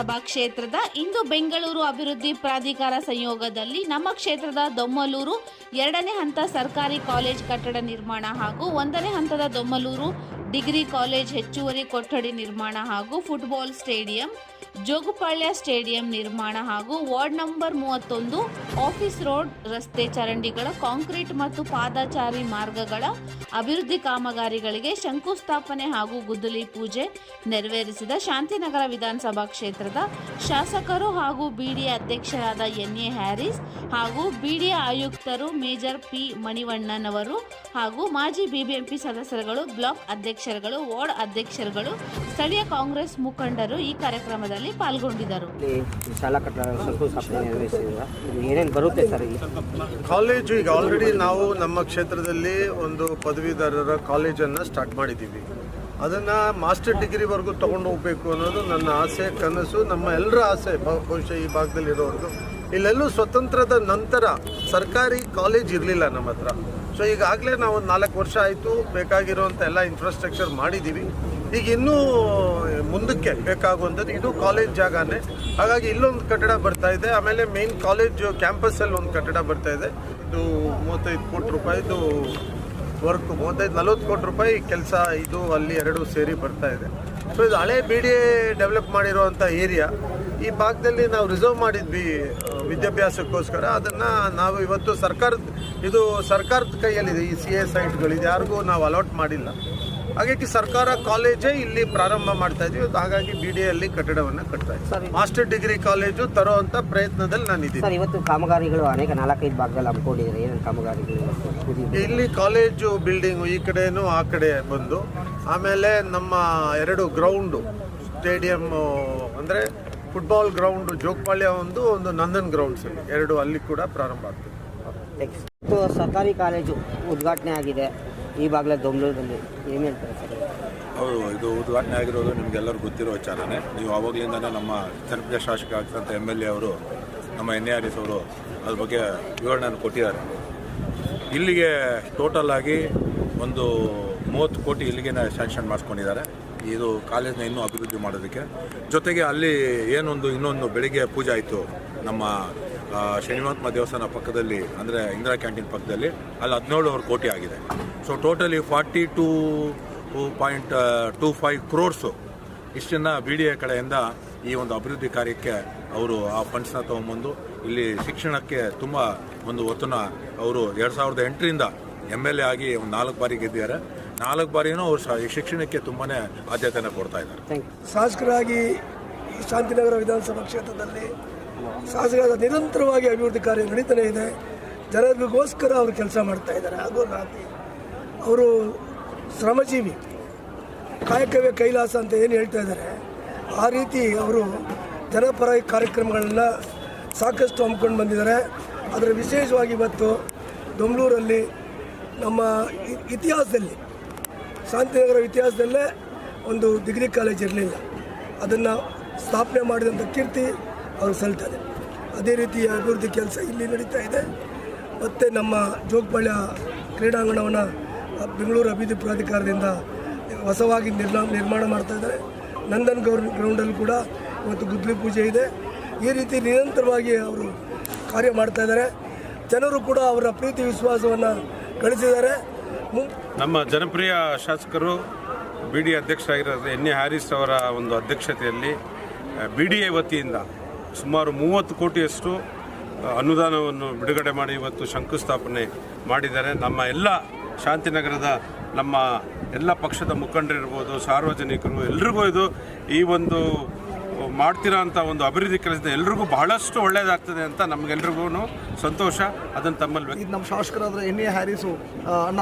ವಿಧಾನಸಭಾ ಕ್ಷೇತ್ರದ ಇಂದು ಬೆಂಗಳೂರು ಅಭಿವೃದ್ಧಿ ಪ್ರಾಧಿಕಾರ ಸಂಯೋಗದಲ್ಲಿ ನಮ್ಮ ಕ್ಷೇತ್ರದ ದೊಮ್ಮಲೂರು ಎರಡನೇ ಹಂತ ಸರ್ಕಾರಿ ಕಾಲೇಜ್ ಕಟ್ಟಡ ನಿರ್ಮಾಣ ಹಾಗೂ ಒಂದನೇ ಹಂತದ ದೊಮ್ಮಲೂರು ಡಿಗ್ರಿ ಕಾಲೇಜ್ ಹೆಚ್ಚುವರಿ ಕೊಠಡಿ ನಿರ್ಮಾಣ ಹಾಗೂ ಫುಟ್ಬಾಲ್ ಸ್ಟೇಡಿಯಂ, ಜೋಗುಪಾಳ್ಯ ಸ್ಟೇಡಿಯಂ ನಿರ್ಮಾಣ ಹಾಗೂ ವಾರ್ಡ್ ನಂಬರ್ ಮೂವತ್ತೊಂದು, ಆಫೀಸ್ ರೋಡ್, ರಸ್ತೆ ಚರಂಡಿಗಳ, ಕಾಂಕ್ರೀಟ್ ಮತ್ತು ಪಾದಚಾರಿ ಮಾರ್ಗಗಳ ಅಭಿವೃದ್ಧಿ ಕಾಮಗಾರಿಗಳಿಗೆ ಶಂಕುಸ್ಥಾಪನೆ ಹಾಗೂ ಗುದ್ದಲಿ ಪೂಜೆ ನೆರವೇರಿಸಿದ ಶಾಂತಿನಗರ ವಿಧಾನಸಭಾ ಕ್ಷೇತ್ರದ ಶಾಸಕರು ಹಾಗೂ ಬಿಡಿ ಅಧ್ಯಕ್ಷರಾದ ಎನ್ ಎ ಹ್ಯಾರಿಸ್ ಹಾಗೂ ಬಿಡಿ ಆಯುಕ್ತರು ಮೇಜರ್ ಪಿ ಮಣಿವಣ್ಣನವರು ಹಾಗೂ ಮಾಜಿ ಬಿಬಿಎಂಪಿ ಸದಸ್ಯರುಗಳು ಬ್ಲಾಕ್ ಅಧ್ಯಕ್ಷರುಗಳು ವಾರ್ಡ್ ಅಧ್ಯಕ್ಷರುಗಳು ಸ್ಥಳೀಯ ಕಾಂಗ್ರೆಸ್ ಮುಖಂಡರು ಈ ಕಾರ್ಯಕ್ರಮದಲ್ಲಿ ಪಾಲ್ಗೊಂಡಿದ್ದರು. ಶಾಲಾ ಕಟ್ಟಡ ಶಂಕುಸ್ಥಾಪನೆ ನೆರವೇರಿಸಿದ್ರ ಇದು ಏನೇನು ಬರುತ್ತೆ ಸರ್ ಕಾಲೇಜು ಈಗ ಆಲ್ರೆಡಿ ನಾವು ನಮ್ಮ ಕ್ಷೇತ್ರದಲ್ಲಿ ಒಂದು ಪದವೀಧರರ ಕಾಲೇಜನ್ನು ಸ್ಟಾರ್ಟ್ ಮಾಡಿದ್ದೀವಿ. ಅದನ್ನು ಮಾಸ್ಟರ್ ಡಿಗ್ರಿವರೆಗೂ ತೊಗೊಂಡು ಹೋಗಬೇಕು ಅನ್ನೋದು ನನ್ನ ಆಸೆ ಕನಸು ನಮ್ಮ ಎಲ್ಲರ ಆಸೆ. ಬಹು- ಬಹುಶಃ ಈ ಭಾಗದಲ್ಲಿರೋರ್ದು ಇಲ್ಲೆಲ್ಲೂ ಸ್ವತಂತ್ರದ ನಂತರ ಸರ್ಕಾರಿ ಕಾಲೇಜ್ ಇರಲಿಲ್ಲ ನಮ್ಮ ಹತ್ರ. ಸೊ ಈಗಾಗಲೇ ನಾವು ಒಂದು ನಾಲ್ಕು ವರ್ಷ ಆಯಿತು ಬೇಕಾಗಿರುವಂಥ ಎಲ್ಲ ಇನ್ಫ್ರಾಸ್ಟ್ರಕ್ಚರ್ ಮಾಡಿದ್ದೀವಿ. ಈಗ ಇನ್ನೂ ಮುಂದಕ್ಕೆ ಬೇಕಾಗುವಂಥದ್ದು ಇದು ಕಾಲೇಜ್ ಜಾಗನೇ. ಹಾಗಾಗಿ ಇಲ್ಲೊಂದು ಕಟ್ಟಡ ಬರ್ತಾ ಇದೆ. ಆಮೇಲೆ ಮೇನ್ ಕಾಲೇಜ್ ಕ್ಯಾಂಪಸ್ಸಲ್ಲಿ ಒಂದು ಕಟ್ಟಡ ಬರ್ತಾ ಇದೆ. ಇದು ಮೂವತ್ತೈದು ಕೋಟಿ ರೂಪಾಯಿದು ವರ್ಕ್ ಮೂವತ್ತೈದು, ನಲ್ವತ್ತು ಕೋಟಿ ರೂಪಾಯಿ ಕೆಲಸ ಇದು ಅಲ್ಲಿ ಎರಡು ಸೇರಿ ಬರ್ತಾ ಇದೆ. ಸೊ ಇದು ಹಳೆ ಬಿ ಡಿ ಎ ಡೆವಲಪ್ ಮಾಡಿರುವಂಥ ಏರಿಯಾ ಈ ಭಾಗದಲ್ಲಿ ನಾವು ರಿಸರ್ವ್ ಮಾಡಿದ್ವಿ ವಿದ್ಯಾಭ್ಯಾಸಕ್ಕೋಸ್ಕರ ಅದನ್ನು ನಾವು ಇವತ್ತು ಸರ್ಕಾರದ ಇದು ಸರ್ಕಾರದ ಕೈಯಲ್ಲಿದೆ ಈ ಸಿ ಎ ಸೈಟ್ಗಳಿದೆ ಇದು ಯಾರಿಗೂ ನಾವು ಅಲಾಟ್ ಮಾಡಿಲ್ಲ. ಹಾಗಾಗಿ ಸರ್ಕಾರ ಕಾಲೇಜೇ ಇಲ್ಲಿ ಪ್ರಾರಂಭ ಮಾಡ್ತಾ ಇದ್ವಿ. ಹಾಗಾಗಿ ಬಿ ಡಿ ಅಲ್ಲಿ ಕಟ್ಟಡವನ್ನು ಕಟ್ತಾ ಇದ್ದೀವಿ ಮಾಸ್ಟರ್ ಡಿಗ್ರಿ ಕಾಲೇಜು ತರುವಂಥ ಪ್ರಯತ್ನದಲ್ಲಿ ನಾನು ಇದ್ದೀನಿ. ಸರ್ ಇವತ್ತು ಕಾಮಗಾರಿಗಳು ಅನೇಕ ನಾಲ್ಕೈದು ಭಾಗದಲ್ಲಿ ಹಮ್ಮಿಕೊಂಡಿದ್ದಾರೆ. ಏನೇನು ಕಾಮಗಾರಿಗಳು ಇಲ್ಲಿ ಕಾಲೇಜು ಬಿಲ್ಡಿಂಗು ಈ ಕಡೆಯೂ ಆ ಕಡೆ ಬಂದು ಆಮೇಲೆ ನಮ್ಮ ಎರಡು ಗ್ರೌಂಡು ಸ್ಟೇಡಿಯಮ್ಮು ಅಂದರೆ ಫುಟ್ಬಾಲ್ ಗ್ರೌಂಡ್ ಜೋಗಪಾಳ್ಯ ಒಂದು ಒಂದು ನಂದನ್ ಗ್ರೌಂಡ್ಸ್ ಎರಡು ಅಲ್ಲಿ ಕೂಡ ಪ್ರಾರಂಭ ಆಗ್ತದೆ. ಇವತ್ತು ಸರ್ಕಾರಿ ಕಾಲೇಜು ಉದ್ಘಾಟನೆ ಆಗಿದೆ ಈ ಭಾಗಲೇ ದೊಮ್ಲೂರಲ್ಲಿ ಏನು ಹೇಳ್ತಾರೆ ಸರ್? ಹೌದು ಇದು ಉದ್ಘಾಟನೆ ಆಗಿರೋದು ನಿಮಗೆಲ್ಲರಿಗೂ ಗೊತ್ತಿರೋ ವಿಚಾರನೇ. ನೀವು ಆವಾಗಲಿಂದನೇ ನಮ್ಮ ಜನಪ್ರಿಯ ಶಾಸಕ ಆಗ್ತಂಥ ಎಂ ಎಲ್ ಎ ಅವರು ನಮ್ಮ ಎನ್ ಎ ಆರ್ ಎಸ್ ಅವರು ಅದ್ರ ಬಗ್ಗೆ ವಿವರಣೆಯನ್ನು ಕೊಟ್ಟಿದ್ದಾರೆ. ಇಲ್ಲಿಗೆ ಟೋಟಲ್ ಆಗಿ ಒಂದು ಮೂವತ್ತು ಕೋಟಿ ಇಲ್ಲಿಗೆ ಸ್ಯಾಂಕ್ಷನ್ ಮಾಡಿಸ್ಕೊಂಡಿದ್ದಾರೆ. ಇದು ಕಾಲೇಜ್ನ ಇನ್ನೂ ಅಭಿವೃದ್ಧಿ ಮಾಡೋದಕ್ಕೆ. ಜೊತೆಗೆ ಅಲ್ಲಿ ಏನೊಂದು, ಇನ್ನೊಂದು ಬೆಳಿಗ್ಗೆ ಪೂಜೆ ಆಯಿತು ನಮ್ಮ ಶನಿಮಹಾತ್ಮ ದೇವಸ್ಥಾನ ಪಕ್ಕದಲ್ಲಿ, ಅಂದರೆ ಇಂದಿರಾ ಕ್ಯಾಂಟೀನ್ ಪಕ್ಕದಲ್ಲಿ, ಅಲ್ಲಿ ಹದಿನೇಳುವರೆ ಕೋಟಿ ಆಗಿದೆ. So totally forty two point two five crores ಇಷ್ಟನ್ನು ಬಿ ಡಿ ಎ ಕಡೆಯಿಂದ ಈ ಒಂದು ಅಭಿವೃದ್ಧಿ ಕಾರ್ಯಕ್ಕೆ ಅವರು ಆ ಫಂಡ್ಸ್ನ ತೊಗೊಂಬಂದು ಇಲ್ಲಿ ಶಿಕ್ಷಣಕ್ಕೆ ತುಂಬ ಒಂದು ಒತ್ತನ್ನು ಅವರು ಎರಡು ಸಾವಿರದ ಎಂಟರಿಂದ ಎಂ ಎಲ್ ಎ ಆಗಿ ಒಂದು ನಾಲ್ಕು ಬಾರಿ ಗೆದ್ದಿದ್ದಾರೆ. ನಾಲ್ಕು ಬಾರಿನೂ ಅವರು ಈ ಶಿಕ್ಷಣಕ್ಕೆ ತುಂಬಾ ಆದ್ಯತೆಯನ್ನು ಕೊಡ್ತಾ ಇದ್ದಾರೆ. ಶಾಸಕರಾಗಿ ಈ ಶಾಂತಿನಗರ ವಿಧಾನಸಭಾ ಕ್ಷೇತ್ರದಲ್ಲಿ ಶಾಸಕರಾದ ನಿರಂತರವಾಗಿ ಅಭಿವೃದ್ಧಿ ಕಾರ್ಯ ನಡೀತಾನೆ ಇದೆ. ಜನರಿಗೋಸ್ಕರ ಅವರು ಕೆಲಸ ಮಾಡ್ತಾ ಇದ್ದಾರೆ. ಹಾಗೂ ರಾತ್ರಿ ಅವರು ಶ್ರಮಜೀವಿ ಕಾಯಕವೇ ಕೈಲಾಸ ಅಂತ ಏನು ಹೇಳ್ತಾ ಇದ್ದಾರೆ. ಆ ರೀತಿ ಅವರು ಜನಪರ ಕಾರ್ಯಕ್ರಮಗಳನ್ನ ಸಾಕಷ್ಟು ಹಮ್ಮಿಕೊಂಡು ಬಂದಿದ್ದಾರೆ. ಅದರ ವಿಶೇಷವಾಗಿ ಇವತ್ತು ದೊಮ್ಲೂರಲ್ಲಿ ನಮ್ಮ ಇತಿಹಾಸದಲ್ಲಿ ಶಾಂತಿನಗರ ಇತಿಹಾಸದಲ್ಲೇ ಒಂದು ಡಿಗ್ರಿ ಕಾಲೇಜ್ ಇರಲಿಲ್ಲ. ಅದನ್ನು ಸ್ಥಾಪನೆ ಮಾಡಿದಂಥ ಕೀರ್ತಿ ಅವ್ರಿಗೆ ಸಲ್ತದೆ. ಅದೇ ರೀತಿಯ ಅಭಿವೃದ್ಧಿ ಕೆಲಸ ಇಲ್ಲಿ ನಡೀತಾ ಇದೆ. ಮತ್ತು ನಮ್ಮ ಜೋಗಪಾಳ್ಯ ಕ್ರೀಡಾಂಗಣವನ್ನು ಬೆಂಗಳೂರು ಅಭಿವೃದ್ಧಿ ಪ್ರಾಧಿಕಾರದಿಂದ ಹೊಸವಾಗಿ ನಿರ್ಮಾ ನಿರ್ಮಾಣ ಮಾಡ್ತಾ ಇದ್ದಾರೆ. ನಂದನ್ ಗೌರ್ ಗ್ರೌಂಡಲ್ಲಿ ಕೂಡ ಇವತ್ತು ಗುದ್ಲಿ ಪೂಜೆ ಇದೆ. ಈ ರೀತಿ ನಿರಂತರವಾಗಿ ಅವರು ಕಾರ್ಯ ಮಾಡ್ತಾ ಇದ್ದಾರೆ. ಜನರು ಕೂಡ ಅವರ ಪ್ರೀತಿ, ವಿಶ್ವಾಸವನ್ನು ಗಳಿಸಿದ್ದಾರೆ. ನಮ್ಮ ಜನಪ್ರಿಯ ಶಾಸಕರು ಬಿ ಡಿ ಅಧ್ಯಕ್ಷರಾಗಿರೋ ಎನ್ ಎ ಹ್ಯಾರಿಸ್ ಅವರ ಒಂದು ಅಧ್ಯಕ್ಷತೆಯಲ್ಲಿ ಬಿ ಡಿ ಎ ವತಿಯಿಂದ ಸುಮಾರು ಮೂವತ್ತು ಕೋಟಿಯಷ್ಟು ಅನುದಾನವನ್ನು ಬಿಡುಗಡೆ ಮಾಡಿ ಇವತ್ತು ಶಂಕುಸ್ಥಾಪನೆ ಮಾಡಿದ್ದಾರೆ. ನಮ್ಮ ಎಲ್ಲ ಶಾಂತಿನಗರದ, ನಮ್ಮ ಎಲ್ಲ ಪಕ್ಷದ ಮುಖಂಡರಿರ್ಬೋದು, ಸಾರ್ವಜನಿಕರು ಎಲ್ರಿಗೂ ಇದು ಈ ಒಂದು ಮಾಡ್ತಿರೋ ಅಂಥ ಒಂದು ಅಭಿವೃದ್ಧಿ ಕೆಲಸದಿಂದ ಎಲ್ರಿಗೂ ಬಹಳಷ್ಟು ಒಳ್ಳೆಯದಾಗ್ತದೆ ಅಂತ ನಮ್ಗೆಲ್ರಿಗೂ ಸಂತೋಷ. ಅದನ್ನು ತಮ್ಮಲ್ಲಿ ಇದು ನಮ್ಮ ಶಾಸಕರಾದ ಎನ್ ಎ ಹ್ಯಾರಿಸು ಅಣ್ಣ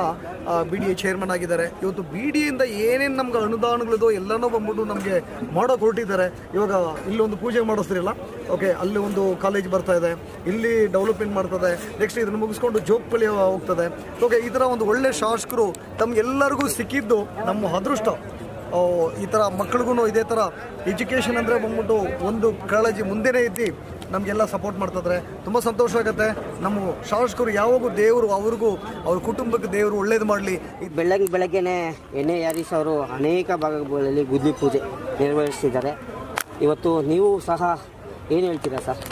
ಬಿ ಡಿ ಎ ಚೇರ್ಮನ್ ಆಗಿದ್ದಾರೆ. ಇವತ್ತು ಬಿ ಡಿ ಇಂದ ಏನೇನು ನಮ್ಗೆ ಅನುದಾನಗಳಿದೋ ಎಲ್ಲನೂ ಬಂದ್ಬಿಟ್ಟು ನಮಗೆ ಮಾಡೋಕೆ ಹೊರಟಿದ್ದಾರೆ ಇವಾಗ ಇಲ್ಲೊಂದು ಪೂಜೆ ಮಾಡಿಸ್ತಿರಲ್ಲ? ಓಕೆ ಅಲ್ಲಿ ಒಂದು ಕಾಲೇಜ್ ಬರ್ತಾ ಇದೆ. ಇಲ್ಲಿ ಡೆವಲಪ್ಮೆಂಟ್ ಮಾಡ್ತದೆ. ನೆಕ್ಸ್ಟ್ ಇದನ್ನು ಮುಗಿಸ್ಕೊಂಡು ಜೋಗಪಳ್ಳಿ ಹೋಗ್ತದೆ. ಓಕೆ ಈ ಥರ ಒಂದು ಒಳ್ಳೆ ಶಾಸಕರು ತಮ್ಗೆಲ್ಲರಿಗೂ ಸಿಕ್ಕಿದ್ದು ನಮ್ಮ ಅದೃಷ್ಟ. ಈ ಥರ ಮಕ್ಳಿಗೂ ಇದೇ ಥರ ಎಜುಕೇಷನ್ ಅಂದರೆ ಬಂದ್ಬಿಟ್ಟು ಒಂದು ಕಾಳಜಿ ಮುಂದೆನೇ ಐತಿ ನಮಗೆಲ್ಲ ಸಪೋರ್ಟ್ ಮಾಡ್ತಿದ್ರೆ. ತುಂಬ ಸಂತೋಷ ಆಗುತ್ತೆ. ನಮ್ಮ ಶಾಸಕರು ಯಾವಾಗೂ ದೇವರು ಅವ್ರಿಗೂ ಅವ್ರ ಕುಟುಂಬಕ್ಕೆ ದೇವರು ಒಳ್ಳೇದು ಮಾಡಲಿ. ಬೆಳಗ್ಗೆ ಬೆಳಗ್ಗೆನೆ ಎನ್ ಎ ಯಾರೀಸ್ ಅವರು ಅನೇಕ ಭಾಗಗಳಲ್ಲಿ ಗುದ್ದಿ ಪೂಜೆ ನೆರವೇರಿಸಿದ್ದಾರೆ. ಇವತ್ತು ನೀವು ಸಹ ಏನು ಹೇಳ್ತೀರಾ ಸರ್?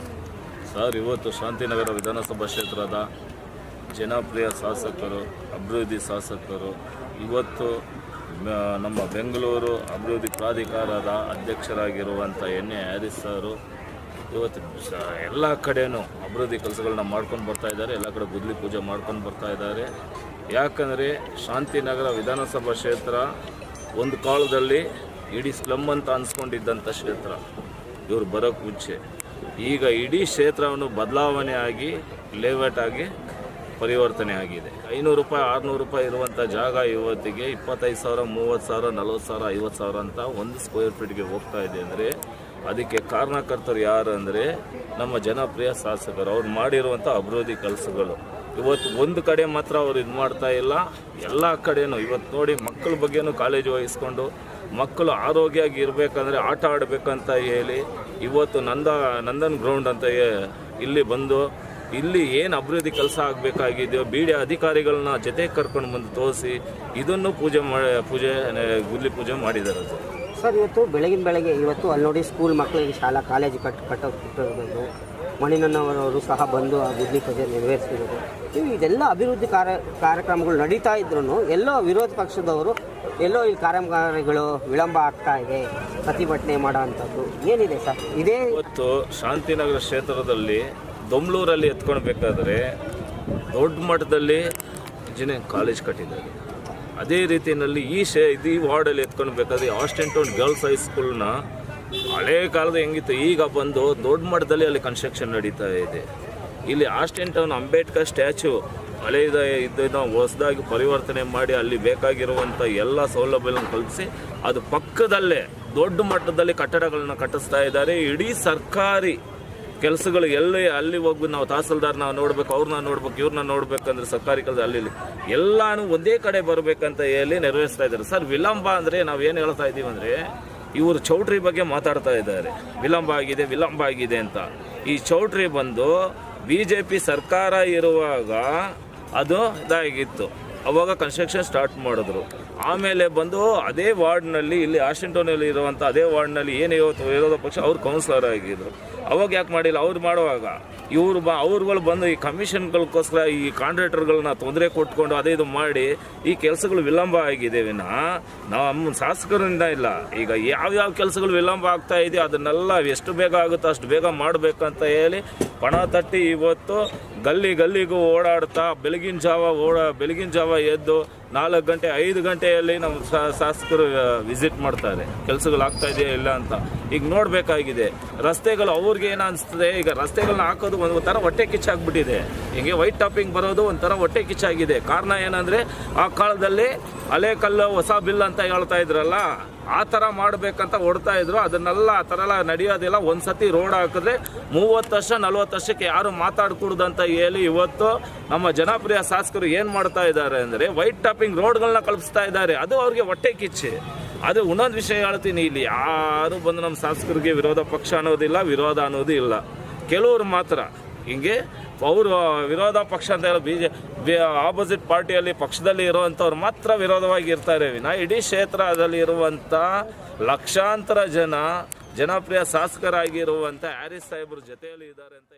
ಸರ್ ಇವತ್ತು ಶಾಂತಿನಗರ ವಿಧಾನಸಭಾ ಕ್ಷೇತ್ರದ ಜನಪ್ರಿಯ ಶಾಸಕರು ಅಭಿವೃದ್ಧಿ ಶಾಸಕರು ಇವತ್ತು ನಮ್ಮ ಬೆಂಗಳೂರು ಅಭಿವೃದ್ಧಿ ಪ್ರಾಧಿಕಾರದ ಅಧ್ಯಕ್ಷರಾಗಿರುವಂಥ ಎನ್ ಎ ಹ್ಯಾರಿಸ್ ಸರು ಇವತ್ತು ಎಲ್ಲ ಕಡೆಯೂ ಅಭಿವೃದ್ಧಿ ಕೆಲಸಗಳನ್ನ ಮಾಡ್ಕೊಂಡು ಬರ್ತಾ ಇದ್ದಾರೆ, ಎಲ್ಲ ಕಡೆ ಗುದ್ಲಿ ಪೂಜೆ ಮಾಡ್ಕೊಂಡು ಬರ್ತಾ ಇದ್ದಾರೆ. ಯಾಕಂದರೆ ಶಾಂತಿನಗರ ವಿಧಾನಸಭಾ ಕ್ಷೇತ್ರ ಒಂದು ಕಾಲದಲ್ಲಿ ಇಡೀ ಸ್ಲಮ್ ಅಂತ ಅನ್ಸ್ಕೊಂಡಿದ್ದಂಥ ಕ್ಷೇತ್ರ. ಇವರು ಬರೋಕ್ಕೆ ಮುಂಚೆ. ಈಗ ಇಡೀ ಕ್ಷೇತ್ರವನ್ನು ಬದಲಾವಣೆ ಆಗಿ, ಲೇಔಟ್ ಆಗಿ ಪರಿವರ್ತನೆ ಆಗಿದೆ. ಐನೂರು ರೂಪಾಯಿ, ಆರುನೂರು ರೂಪಾಯಿ ಇರುವಂಥ ಜಾಗ ಇವತ್ತಿಗೆ ಇಪ್ಪತ್ತೈದು ಸಾವಿರ, ಮೂವತ್ತು ಸಾವಿರ, ನಲ್ವತ್ತು ಸಾವಿರ, ಐವತ್ತು ಸಾವಿರ ಅಂತ ಒಂದು ಸ್ಕ್ವೇರ್ ಫೀಟ್ಗೆ ಹೋಗ್ತಾ ಇದೆ ಅಂದರೆ ಅದಕ್ಕೆ ಕಾರಣಕರ್ತರು ಯಾರು ಅಂದರೆ ನಮ್ಮ ಜನಪ್ರಿಯ ಶಾಸಕರು. ಅವ್ರು ಮಾಡಿರುವಂಥ ಅಭಿವೃದ್ಧಿ ಕೆಲಸಗಳು. ಇವತ್ತು ಒಂದು ಕಡೆ ಮಾತ್ರ ಅವ್ರು ಇದು ಮಾಡ್ತಾ ಇಲ್ಲ. ಎಲ್ಲ ಕಡೆಯೂ ಇವತ್ತು ನೋಡಿ ಮಕ್ಕಳ ಬಗ್ಗೆನೂ ಕಾಲೇಜು ವಹಿಸ್ಕೊಂಡು ಮಕ್ಕಳು ಆರೋಗ್ಯವಾಗಿ ಇರಬೇಕಂದ್ರೆ ಆಟ ಆಡಬೇಕಂತ ಹೇಳಿ ಇವತ್ತು ನಂದ, ನಂದನ್ ಗ್ರೌಂಡ್ ಅಂತ ಇಲ್ಲಿ ಬಂದು ಇಲ್ಲಿ ಏನು ಅಭಿವೃದ್ಧಿ ಕೆಲಸ ಆಗಬೇಕಾಗಿದೆಯೋ ಬಿ ಡಿ ಅಧಿಕಾರಿಗಳನ್ನ ಜೊತೆ ಕರ್ಕೊಂಡು ಬಂದು ತೋರಿಸಿ ಇದನ್ನು ಪೂಜೆ ಮಾಡಿ ಪೂಜೆ ಗುಲ್ಲಿ ಪೂಜೆ ಮಾಡಿದ್ದಾರೆ ಸರ್ ಸರ್ ಇವತ್ತು ಬೆಳಗಿನ ಬೆಳಗ್ಗೆ ಇವತ್ತು ಅಲ್ಲಿ ನೋಡಿ ಸ್ಕೂಲ್ ಮಕ್ಕಳಿಗೆ ಶಾಲಾ ಕಾಲೇಜು ಕಟ್ ಕಟ್ಟಿರೋದು ಮಣಿನನ್ನವರವರು ಸಹ ಬಂದು ಆ ಗುದ್ಲಿ ಪೂಜೆ ನೆರವೇರಿಸಿರೋದು ನೀವು ಇದೆಲ್ಲ ಅಭಿವೃದ್ಧಿ ಕಾರ್ಯ ಕಾರ್ಯಕ್ರಮಗಳು ನಡೀತಾ ಇದ್ರೂ ಎಲ್ಲೋ ವಿರೋಧ ಪಕ್ಷದವರು ಎಲ್ಲೋ ಈ ಕಾರ್ಯಕ್ರಮಗಳು ವಿಳಂಬ ಆಗ್ತಾ ಇದೆ ಪ್ರತಿಭಟನೆ ಮಾಡೋ ಅಂಥದ್ದು ಏನಿದೆ ಸರ್? ಇದೇ ಇವತ್ತು ಶಾಂತಿನಗರ ಕ್ಷೇತ್ರದಲ್ಲಿ ದೊಮ್ಲೂರಲ್ಲಿ ಎತ್ಕೊಳ್ಬೇಕಾದ್ರೆ ದೊಡ್ಡ ಮಟ್ಟದಲ್ಲಿ ಇಂಜಿನಿಯರಿಂಗ್ ಕಾಲೇಜ್ ಕಟ್ಟಿದ್ದಾರೆ. ಅದೇ ರೀತಿಯಲ್ಲಿ ಈ ಶೇ, ಇದು ಈ ವಾರ್ಡಲ್ಲಿ ಎತ್ಕೊಳ್ಬೇಕಾದ್ರೆ ಆಸ್ಟೆನ್ ಟೌನ್ ಗರ್ಲ್ಸ್ ಹೈಸ್ಕೂಲ್ನ ಹಳೇ ಕಾಲದ ಹೆಂಗಿತ್ತು, ಈಗ ಬಂದು ದೊಡ್ಡ ಮಟ್ಟದಲ್ಲಿ ಅಲ್ಲಿ ಕನ್ಸ್ಟ್ರಕ್ಷನ್ ನಡೀತಾ ಇದೆ. ಇಲ್ಲಿ ಆಸ್ಟೆನ್ ಟೌನ್ ಅಂಬೇಡ್ಕರ್ ಸ್ಟ್ಯಾಚು ಹಳೆಯದ ಇದನ್ನು ಹೊಸದಾಗಿ ಪರಿವರ್ತನೆ ಮಾಡಿ ಅಲ್ಲಿ ಬೇಕಾಗಿರುವಂಥ ಎಲ್ಲ ಸೌಲಭ್ಯಗಳನ್ನು ಕಲ್ಪಿಸಿ ಅದು ಪಕ್ಕದಲ್ಲೇ ದೊಡ್ಡ ಮಟ್ಟದಲ್ಲಿ ಕಟ್ಟಡಗಳನ್ನ ಕಟ್ಟಿಸ್ತಾ ಇದ್ದಾರೆ. ಇಡೀ ಸರ್ಕಾರಿ ಕೆಲಸಗಳು ಎಲ್ಲಿ ಅಲ್ಲಿ ಹೋಗ್ಬಿಟ್ಟು ನಾವು ತಹಸೀಲ್ದಾರ್ನ ನೋಡ್ಬೇಕು, ಅವ್ರನ್ನ ನೋಡ್ಬೇಕು, ಇವ್ರನ್ನ ನೋಡ್ಬೇಕಂದ್ರೆ ಸರ್ಕಾರಿ ಕೆಲಸ ಅಲ್ಲಿ ಎಲ್ಲಾನು ಒಂದೇ ಕಡೆ ಬರಬೇಕಂತ ಹೇಳಿ ನೆರವೇರಿಸ್ತಾ ಇದ್ದಾರೆ. ಸರ್, ವಿಳಂಬ ಅಂದರೆ ನಾವು ಏನು ಹೇಳ್ತಾ ಇದ್ದೀವಿ ಅಂದರೆ ಇವರು ಚೌಟ್ರಿ ಬಗ್ಗೆ ಮಾತಾಡ್ತಾ ಇದ್ದಾರೆ. ವಿಳಂಬ ಆಗಿದೆ ವಿಳಂಬ ಆಗಿದೆ ಅಂತ. ಈ ಚೌಟ್ರಿ ಬಂದು ಬಿ ಜೆ ಪಿ ಸರ್ಕಾರ ಇರುವಾಗ ಅದು ಇದಾಗಿತ್ತು. ಅವಾಗ ಕನ್ಸ್ಟ್ರಕ್ಷನ್ ಸ್ಟಾರ್ಟ್ ಮಾಡಿದ್ರು. ಆಮೇಲೆ ಬಂದು ಅದೇ ವಾರ್ಡ್ನಲ್ಲಿ ಇಲ್ಲಿ ಆಶಿಂಟೋನಲ್ಲಿ ಇರುವಂಥ ಅದೇ ವಾರ್ಡ್ನಲ್ಲಿ ಏನು ವಿರೋಧ ಪಕ್ಷ ಅವ್ರು ಕೌನ್ಸಿಲರ್ ಆಗಿದ್ರು. ಅವಾಗ ಯಾಕೆ ಮಾಡಿಲ್ಲ? ಅವ್ರು ಮಾಡುವಾಗ. ಇವರು ಬ ಅವ್ರುಗಳು ಬಂದು ಈ ಕಮಿಷನ್ಗಳಿಗೋಸ್ಕರ ಈ ಕಾಂಟ್ರಾಕ್ಟರ್ಗಳನ್ನ ತೊಂದರೆ ಕೊಟ್ಕೊಂಡು ಅದೇ ಇದು ಮಾಡಿ ಈ ಕೆಲಸಗಳು ವಿಳಂಬ ಆಗಿದೆ ವಿನ. ನಮ್ಮ ಶಾಸಕರಿಂದ ಇಲ್ಲ. ಈಗ ಯಾವ್ಯಾವ ಕೆಲಸಗಳು ವಿಳಂಬ ಆಗ್ತಾ ಇದೆಯೋ ಅದನ್ನೆಲ್ಲ ಎಷ್ಟು ಬೇಗ ಆಗುತ್ತೋ ಅಷ್ಟು ಬೇಗ ಮಾಡಬೇಕಂತ ಹೇಳಿ ಪಣ ತಟ್ಟಿ ಇವತ್ತು ಗಲ್ಲಿ ಗಲ್ಲಿಗೂ ಓಡಾಡ್ತಾ ಬೆಳಗಿನ ಜಾವ ಓಡ, ಬೆಳಗಿನ ಜಾವ ಎದ್ದು ನಾಲ್ಕು ಗಂಟೆ, ಐದು ಗಂಟೆಯಲ್ಲಿ ನಮ್ಮ ಶಾಸಕರು ವಿಸಿಟ್ ಮಾಡ್ತಾರೆ. ಕೆಲಸಗಳು ಆಗ್ತಾ ಇದೆಯಾ ಇಲ್ಲ ಅಂತ. ಈಗ ನೋಡಬೇಕಾಗಿದೆ. ರಸ್ತೆಗಳು ಅವ್ರಿಗೆ ಏನು ಅನಿಸ್ತದೆ? ಈಗ ರಸ್ತೆಗಳನ್ನ ಹಾಕೋದು ಒಂದು ಥರ ಹೊಟ್ಟೆ ಕಿಚ್ಚಾಗ್ಬಿಟ್ಟಿದೆ ಹಿಂಗೆ ವೈಟ್ ಟಾಪಿಂಗ್ ಬರೋದು ಒಂಥರ ಹೊಟ್ಟೆ ಕಿಚ್ಚಾಗಿದೆ. ಕಾರಣ ಏನಂದರೆ ಆ ಕಾಲದಲ್ಲಿ ಹಳೆ ಕಲ್ಲು ಹೊಸ ಬಿಲ್ ಅಂತ ಹೇಳ್ತಾ ಇದ್ರಲ್ಲ ಆ ಥರ ಮಾಡಬೇಕಂತ ಹೊಡ್ತಾ ಇದ್ರು. ಅದನ್ನೆಲ್ಲ ಆ ಥರ ಎಲ್ಲ ನಡೆಯೋದಿಲ್ಲ. ಒಂದ್ಸತಿ ರೋಡ್ ಹಾಕಿದ್ರೆ ಮೂವತ್ತು ವರ್ಷ, ನಲ್ವತ್ತು ವರ್ಷಕ್ಕೆ ಯಾರು ಮಾತಾಡ್ಕೂಡ್ದು ಅಂತ ಹೇಳಿ ಇವತ್ತು ನಮ್ಮ ಜನಪ್ರಿಯ ಶಾಸಕರು ಏನು ಮಾಡ್ತಾ ಇದ್ದಾರೆ ಅಂದರೆ ವೈಟ್ ಟಾಪಿಂಗ್ ರೋಡ್ಗಳನ್ನ ಕಲ್ಪಿಸ್ತಾ ಇದ್ದಾರೆ. ಅದು ಅವ್ರಿಗೆ ಹೊಟ್ಟೆ ಕಿಚ್ಚೆ. ಅದು ಇನ್ನೊಂದು ವಿಷಯ ಹೇಳ್ತೀನಿ ಇಲ್ಲಿ. ಯಾರು ಬಂದು ನಮ್ಮ ಶಾಸಕರಿಗೆ ವಿರೋಧ ಪಕ್ಷ ಅನ್ನೋದಿಲ್ಲ, ವಿರೋಧ ಅನ್ನೋದು ಇಲ್ಲ. ಕೆಲವರು ಮಾತ್ರ. ಹಿಂಗೆ ಅವರು ವಿರೋಧ ಪಕ್ಷ ಅಂತ ಹೇಳಿ ಬಿ ಜೆ ಆಪೋಸಿಟ್ ಪಾರ್ಟಿಯಲ್ಲಿ ಪಕ್ಷದಲ್ಲಿ ಇರುವಂಥವ್ರು ಮಾತ್ರ ವಿರೋಧವಾಗಿ ಇರ್ತಾರೆ ವಿನ. ಇಡೀ ಕ್ಷೇತ್ರದಲ್ಲಿ ಇರುವಂಥ ಲಕ್ಷಾಂತರ ಜನ ಜನಪ್ರಿಯ ಶಾಸಕರಾಗಿರುವಂಥ ಹ್ಯಾರಿಸ್ ಸಾಹೇಬ್ರ ಜೊತೆಯಲ್ಲಿ ಇದ್ದಾರೆ ಅಂತ